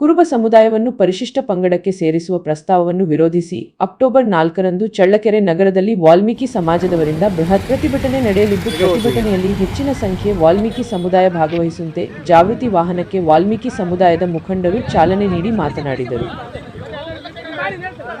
ಕುರುಬ ಸಮುದಾಯವನ್ನು ಪರಿಶಿಷ್ಟ ಪಂಗಡಕ್ಕೆ ಸೇರಿಸುವ ಪ್ರಸ್ತಾವವನ್ನು ವಿರೋಧಿಸಿ ಅಕ್ಟೋಬರ್ ನಾಲ್ಕರಂದು ಚಳ್ಳಕೆರೆ ನಗರದಲ್ಲಿ ವಾಲ್ಮೀಕಿ ಸಮಾಜದವರಿಂದ ಬೃಹತ್ ಪ್ರತಿಭಟನೆ ನಡೆಯಲಿದ್ದು, ಪ್ರತಿಭಟನೆಯಲ್ಲಿ ಹೆಚ್ಚಿನ ಸಂಖ್ಯೆ ವಾಲ್ಮೀಕಿ ಸಮುದಾಯ ಭಾಗವಹಿಸುವಂತೆ ಜಾಗೃತಿ ವಾಹನಕ್ಕೆ ವಾಲ್ಮೀಕಿ ಸಮುದಾಯದ ಮುಖಂಡರು ಚಾಲನೆ ನೀಡಿ ಮಾತನಾಡಿದರು. ಇವತ್ತು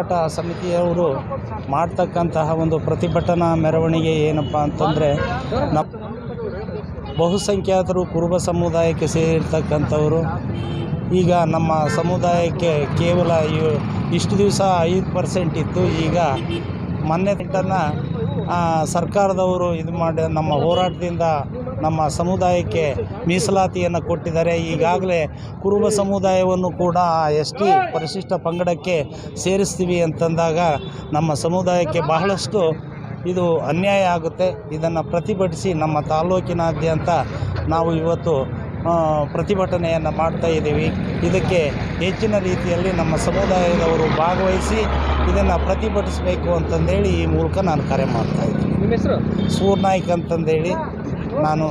ಹೋರಾಟ ಸಮಿತಿಯವರು ಮಾಡ್ತಕ್ಕಂತಹ ಒಂದು ಪ್ರತಿಭಟನಾ ಮೆರವಣಿಗೆ ಏನಪ್ಪ ಅಂತಂದರೆ ನಮ್ಮ ಬಹುಸಂಖ್ಯಾತರು ಕುರುಬ ಸಮುದಾಯಕ್ಕೆ ಸೇರಿರ್ತಕ್ಕಂಥವರು. ಈಗ ನಮ್ಮ ಸಮುದಾಯಕ್ಕೆ ಕೇವಲ ಇಷ್ಟು ದಿವಸ ಐದು ಪರ್ಸೆಂಟ್ ಇತ್ತು. ಈಗ ಮೊನ್ನೆ ಸರ್ಕಾರದವರು ಇದು ಮಾಡಿ ನಮ್ಮ ಹೋರಾಟದಿಂದ ನಮ್ಮ ಸಮುದಾಯಕ್ಕೆ ಮೀಸಲಾತಿಯನ್ನು ಕೊಟ್ಟಿದ್ದಾರೆ. ಈಗಾಗಲೇ ಕುರುಬ ಸಮುದಾಯವನ್ನು ಕೂಡ ಎಸ್ ಟಿ ಪರಿಶಿಷ್ಟ ಪಂಗಡಕ್ಕೆ ಸೇರಿಸ್ತೀವಿ ಅಂತಂದಾಗ ನಮ್ಮ ಸಮುದಾಯಕ್ಕೆ ಬಹಳಷ್ಟು ಇದು ಅನ್ಯಾಯ ಆಗುತ್ತೆ. ಇದನ್ನು ಪ್ರತಿಭಟಿಸಿ ನಮ್ಮ ತಾಲೂಕಿನಾದ್ಯಂತ ನಾವು ಇವತ್ತು ಪ್ರತಿಭಟನೆಯನ್ನು ಮಾಡ್ತಾ ಇದ್ದೀವಿ. ಇದಕ್ಕೆ ಹೆಚ್ಚಿನ ರೀತಿಯಲ್ಲಿ ನಮ್ಮ ಸಮುದಾಯದವರು ಭಾಗವಹಿಸಿ ಇದನ್ನು ಪ್ರತಿಭಟಿಸಬೇಕು ಅಂತಂದೇಳಿ ಈ ಮೂಲಕ ನಾನು ಕರೆ ಮಾಡ್ತಾ ಇದ್ದೀನಿ. ನಿಮ್ಮ ಹೆಸರು? ಸೂರ್ನಾಯ್ಕ್ ಅಂತಂದೇಳಿ ನಾನು.